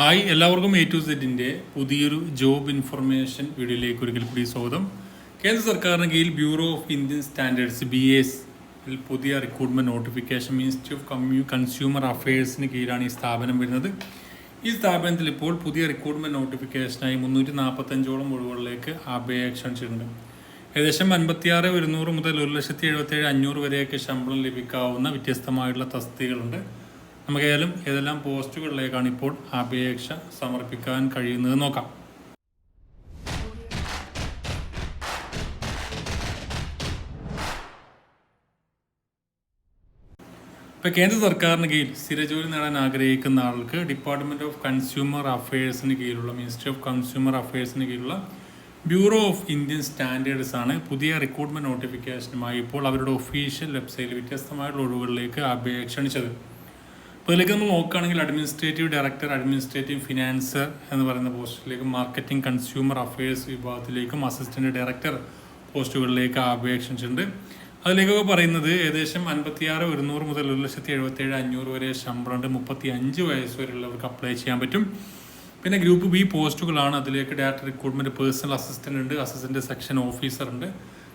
Hi എല്ലാവർക്കും A to സെറ്റിന്റെ പുതിയൊരു ജോബ് ഇൻഫർമേഷൻ വീഡിയോയിലേക്ക് ഒരിക്കൽ കൂടി സ്വാഗതം. കേന്ദ്ര സർക്കാരിന് കീഴിൽ Bureau of Indian Standards B S പുതിയ റിക്രൂട്ട്മെന്റ് നോട്ടിഫിക്കേഷൻ മിനിസ്ട്രി ഓഫ് കമ്മ്യൂ കൺസ്യൂമർ അഫയേഴ്സിന് കീഴിലാണ് ഈ സ്ഥാപനം വരുന്നത്. ഈ സ്ഥാപനത്തിൽ ഇപ്പോൾ പുതിയ റിക്രൂട്ട്മെന്റ് നോട്ടിഫിക്കേഷനായി മുന്നൂറ്റി നാൽപ്പത്തഞ്ചോളം ഒഴിവുകളിലേക്ക് അപേക്ഷ ക്ഷണിച്ചിട്ടുണ്ട് ഏകദേശം അൻപത്തിയാറ് ഒരുന്നൂറ് മുതൽ ഒരു ലക്ഷത്തി എഴുപത്തേഴ് അഞ്ഞൂറ് വരെയൊക്കെ ശമ്പളം ലഭിക്കാവുന്ന വ്യത്യസ്തമായിട്ടുള്ള തസ്തികകളുണ്ട്. നമുക്ക് ഏതായാലും ഏതെല്ലാം പോസ്റ്റുകളിലേക്കാണ് ഇപ്പോൾ അപേക്ഷ സമർപ്പിക്കാൻ കഴിയുന്നത് നോക്കാം. ഇപ്പോൾ കേന്ദ്ര സർക്കാരിന് കീഴിൽ സ്ഥിരജോലി നേടാൻ ആഗ്രഹിക്കുന്ന ആൾക്ക് ഡിപ്പാർട്ട്മെന്റ് ഓഫ് കൺസ്യൂമർ അഫയേഴ്സിന് കീഴിലുള്ള മിനിസ്ട്രി ഓഫ് കൺസ്യൂമർ അഫയേഴ്സിന് കീഴിലുള്ള ബ്യൂറോ ഓഫ് ഇന്ത്യൻ സ്റ്റാൻഡേർഡ്സ് ആണ് പുതിയ റിക്രൂട്ട്മെന്റ് നോട്ടിഫിക്കേഷനുമായി ഇപ്പോൾ അവരുടെ ഒഫീഷ്യൽ വെബ്സൈറ്റിൽ വ്യത്യസ്തമായിട്ടുള്ള ഒഴിവുകളിലേക്ക് അപേക്ഷ ഇതിലേക്ക് നമ്മൾ നോക്കുകയാണെങ്കിൽ അഡ്മിനിസ്ട്രേറ്റീവ് ഡയറക്ടർ അഡ്മിനിസ്ട്രേറ്റീവ് ഫിനാൻസ് എന്ന് പറയുന്ന പോസ്റ്റിലേക്കും മാർക്കറ്റിംഗ് കൺസ്യൂമർ അഫയേഴ്സ് വിഭാഗത്തിലേക്കും അസിസ്റ്റന്റ് ഡയറക്ടർ പോസ്റ്റുകളിലേക്ക് അപേക്ഷിച്ചിട്ടുണ്ട് അതിലേക്കൊക്കെ പറയുന്നത് ഏകദേശം അൻപത്തിയാറ് ഒരുന്നൂറ് മുതൽ ഒരു ലക്ഷത്തി എഴുപത്തേഴ് അഞ്ഞൂറ് വരെ ശമ്പളമുണ്ട് മുപ്പത്തി അഞ്ച് വയസ്സ് വരെയുള്ളവർക്ക് അപ്ലൈ ചെയ്യാൻ പറ്റും. പിന്നെ ഗ്രൂപ്പ് ബി പോസ്റ്റുകളാണ്. അതിലേക്ക് ഡയറക്ടർ റിക്രൂട്ട്മെന്റ് പേഴ്സണൽ അസിസ്റ്റന്റ് ഉണ്ട്. അസിസ്റ്റന്റ് സെക്ഷൻ ഓഫീസർ ഉണ്ട്.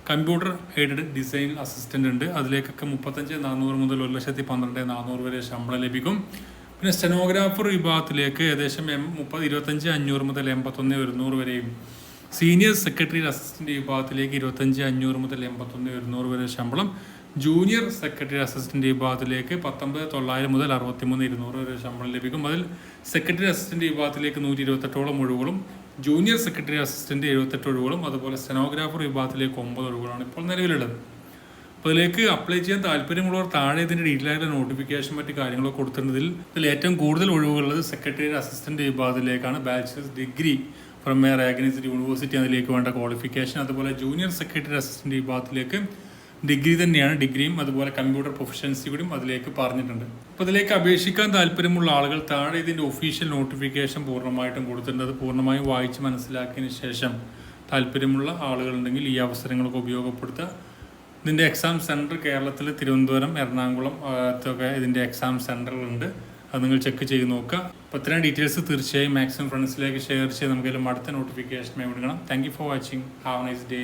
കമ്പ്യൂട്ടർ എയ്ഡഡ് ഡിസൈൻ അസിസ്റ്റന്റ് ഉണ്ട്. അതിലേക്കൊക്കെ മുപ്പത്തഞ്ച് നാനൂറ് മുതൽ ഒരു ലക്ഷത്തി പന്ത്രണ്ട് നാനൂറ് വരെ ശമ്പളം ലഭിക്കും. പിന്നെ സ്റ്റെനോഗ്രാഫർ വിഭാഗത്തിലേക്ക് ഏകദേശം എം മുപ്പത് ഇരുപത്തഞ്ച് അഞ്ഞൂറ് മുതൽ എൺപത്തൊന്ന് ഒരുന്നൂറ് വരെയും. സീനിയർ സെക്രട്ടറി അസിസ്റ്റന്റ് വിഭാഗത്തിലേക്ക് ഇരുപത്തഞ്ച് അഞ്ഞൂറ് മുതൽ എൺപത്തൊന്ന് ഒരുന്നൂറ് വരെ ശമ്പളം. ജൂനിയർ സെക്രട്ടറി അസിസ്റ്റന്റ് വിഭാഗത്തിലേക്ക് പത്തൊമ്പത് തൊള്ളായിരം മുതൽ അറുപത്തിമൂന്ന് ഇരുന്നൂറ് വരെ ശമ്പളം ലഭിക്കും. അതിൽ സെക്രട്ടറി അസിസ്റ്റന്റ് വിഭാഗത്തിലേക്ക് നൂറ്റി ഇരുപത്തെട്ടോളം ഒഴിവുകളും ജൂനിയർ സെക്രട്ടറി അസിസ്റ്റന്റ് എഴുപത്തെട്ട് ഒഴിവുകളും അതുപോലെ സ്റ്റെനോഗ്രാഫർ വിഭാഗത്തിലേക്ക് ഒമ്പത് ഒഴിവുകളാണ് ഇപ്പോൾ നിലവിലുള്ളത്. അപ്പോൾ ഇതിലേക്ക് അപ്ലൈ ചെയ്യാൻ താല്പര്യമുള്ളവർ താഴെ ഇതിന്റെ ഡീറ്റെയിൽ നോട്ടിഫിക്കേഷൻ മറ്റ് കാര്യങ്ങളൊക്കെ കൊടുത്തിട്ടുള്ളതിൽ ഇതിൽ ഏറ്റവും കൂടുതൽ ഒഴിവുകളുള്ളത് secretary assistant വിഭാഗത്തിലേക്കാണ്. Bachelors degree from a recognised university അതിലേക്ക് വേണ്ട ക്വാളിഫിക്കേഷൻ അതുപോലെ ജൂനിയർ സെക്രട്ടറി അസിസ്റ്റന്റ് വിഭാഗത്തിലേക്ക് ഡിഗ്രി തന്നെയാണ് ഡിഗ്രിയും അതുപോലെ കമ്പ്യൂട്ടർ പ്രൊഫഷൻസി കൂടിയും അതിലേക്ക് പറഞ്ഞിട്ടുണ്ട്. അപ്പോൾ ഇതിലേക്ക് അപേക്ഷിക്കാൻ താല്പര്യമുള്ള ആളുകൾ താഴെ ഇതിന്റെ ഒഫീഷ്യൽ നോട്ടിഫിക്കേഷൻ പൂർണമായിട്ടും കൊടുത്തിട്ടുണ്ട്. അത് പൂർണമായും വായിച്ച് മനസ്സിലാക്കിയതിന് ശേഷം താല്പര്യമുള്ള ആളുകളുണ്ടെങ്കിൽ ഈ അവസരങ്ങളൊക്കെ ഉപയോഗപ്പെടുത്തുക. ഇതിന്റെ എക്സാം സെന്റർ കേരളത്തിൽ തിരുവനന്തപുരം എറണാകുളം ഒക്കെ ഇതിന്റെ എക്സാം സെന്ററുകളുണ്ട് അത് നിങ്ങൾ ചെക്ക് ചെയ്ത് നോക്കുക. അപ്പോൾ ഇത്രയും ഡീറ്റെയിൽസ് തീർച്ചയായും മാക്സിമം ഫ്രണ്ട്സിലേക്ക് ഷെയർ ചെയ്ത് നമുക്കെല്ലാം അടുത്ത നോട്ടിഫിക്കേഷൻ വിടണം thank you for watching have nice day